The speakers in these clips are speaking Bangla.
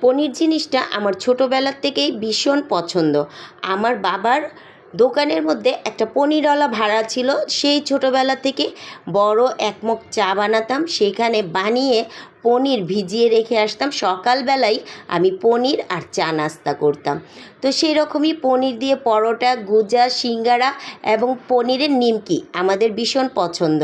পনির জিনিসটা আমার ছোটোবেলার থেকেই ভীষণ পছন্দ। আমার বাবার দোকানের মধ্যে একটা পনিরওয়ালা ভাড়া ছিল, সেই ছোটোবেলা থেকে বড় একমগ চা বানাতাম, সেখানে বানিয়ে পনির ভিজিয়ে রেখে আসতাম। সকালবেলায় আমি পনির আর চা নাস্তা করতাম। তো সেই রকমই পনির দিয়ে পরোটা, গুজা, সিঙ্গারা এবং পনিরের নিমকি আমাদের ভীষণ পছন্দ।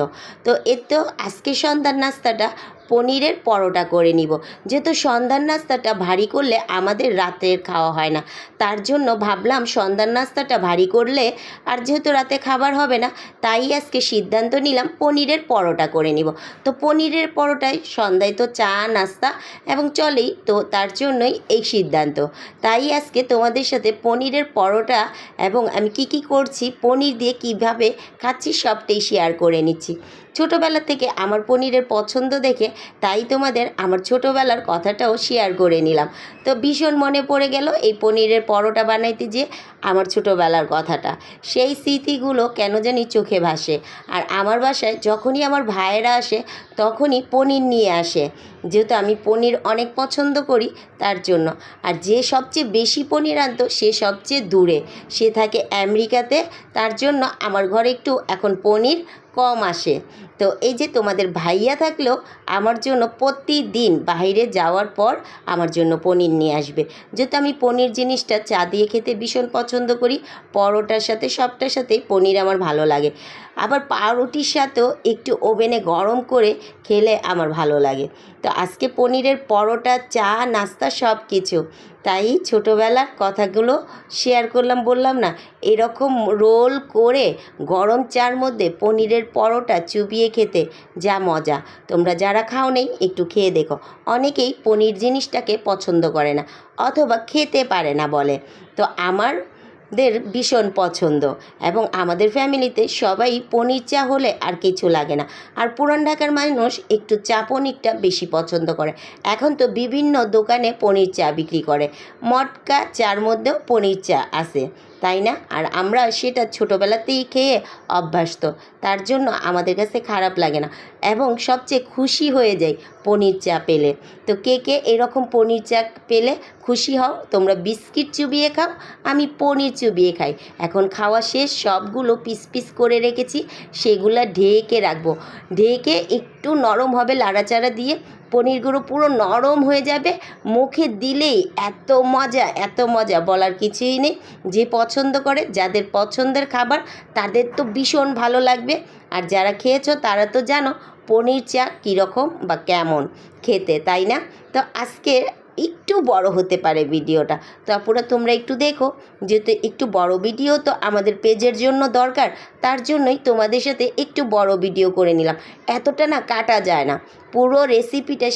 তো এর তো আজকে সন্ধ্যার নাস্তাটা, পনিরের পরোটা করে নিব। যেহেতু সন্ধ্যার নাস্তাটা ভারী করলে আমাদের রাতের খাওয়া হয় না। তার জন্য ভাবলাম সন্ধ্যার নাস্তাটা ভারী করলে আর যেহেতু রাতে খাবার হবে না, তাই আজকে সিদ্ধান্ত নিলাম পনিরের পরোটা করে নিব। তো পনিরের পরোটায় সন্ধ্যায় তো চা, নাস্তা এবং চলেই তো তার জন্যই এই সিদ্ধান্ত। তাই আজকে তোমাদের সাথে পনিরের পরোটা এবং আমি কি কি করছি, পনির দিয়ে কীভাবে খাচ্ছি সবটাই শেয়ার করে নিচ্ছি। ছোটোবেলা থেকে আমার পনিরের পছন্দ দেখে তাই তোমাদের আমার ছোটোবেলার কথাটাও শেয়ার করে নিলাম। তো ভীষণ মনে পড়ে গেল এই পনিরের পরোটা বানাইতে যে আমার ছোটোবেলার কথাটা। সেই স্মৃতিগুলো কেন জানি চোখে ভাসে। আর আমার বাসায় যখনই আমার ভাইয়েরা আসে তখনই পনির নিয়ে আসে। যেহেতু আমি পনির অনেক পছন্দ করি তার জন্য। আর যে সবচেয়ে বেশি পনির আনতো সে সবচেয়ে দূরে। সে থাকে আমেরিকাতে, তার জন্য আমার ঘরে একটু এখন পনির কম আসে। তো এই যে তোমাদের ভাইয়া থাকলেও আমার জন্য প্রতিদিন বাইরে যাওয়ার পর আমার জন্য পনির নিয়ে আসবে। যেহেতু আমি পনির জিনিসটা চা দিয়ে খেতে ভীষণ পছন্দ করি, পরোটার সাথে, সবটার সাথেই পনির আমার ভালো লাগে। আবার পাউরুটির সাথেও একটু ওভেনে গরম করে খেলে আমার ভালো লাগে। তো আজকে পনিরের পরোটা, চা, নাস্তা সব কিছু তাই ছোটোবেলার কথাগুলো শেয়ার করলাম, বললাম না, এরকম রোল করে গরম চার মধ্যে পনিরের পরোটা চুবিয়ে খেতে যা মজা। তোমরা যারা খাও নেই একটু খেয়ে দেখো। অনেকেই পনির জিনিসটাকে পছন্দ করে না, অথবা খেতে পারে না বলে। তো আমার দের ভীষণ পছন্দ এবং আমাদের ফ্যামিলিতে সবাই পনির চা হলে আর কিছু লাগে না। আর পুরান ঢাকার মানুষ একটু চা পনিরটা বেশি পছন্দ করে। এখন তো বিভিন্ন দোকানে পনির চা বিক্রি করে। মটকা চার মধ্যেও পনির চা আছে। তাই না? আর আমরা সেটা ছোটোবেলাতেই খেয়ে অভ্যস্ত। তার জন্য আমাদের কাছে খারাপ লাগে না। এবং সবচেয়ে খুশি হয়ে যাই পনির চা পেলে। তো কে কে এরকম পনির চা পেলে খুশি হও, তোমরা বিস্কিট চুবিয়ে খাও, আমি পনির চুবিয়ে খাই। এখন খাওয়া শেষ, সবগুলো পিস পিস করে রেখেছি, সেগুলো ঢেকে রাখব। ঢেকে একটু নরম হবে, লাড়াচাড়া দিয়ে পনিরগুলো পুরো নরম হয়ে যাবে। মুখে দিলেই এত মজা এত মজা বলার কিছুই নেই। যে পছন্দ করে, যাদের পছন্দের খাবার, তাদের তো ভীষণ ভালো লাগবে। আর যারা খেয়েছো, তারা তো জানো পনির চা কীরকম বা কেমন খেতে, তাই না? তো আজকে একটু বড় হতে পারে ভিডিওটা। তো তোমরা একটু দেখো, যেহেতু একটু বড় ভিডিও তো আমাদের পেজের জন্য দরকার, তার জন্যই তোমাদের সাথে একটু বড় ভিডিও করে নিলাম। এতটা না কাটা যায় না। পুরো রেসিপিটা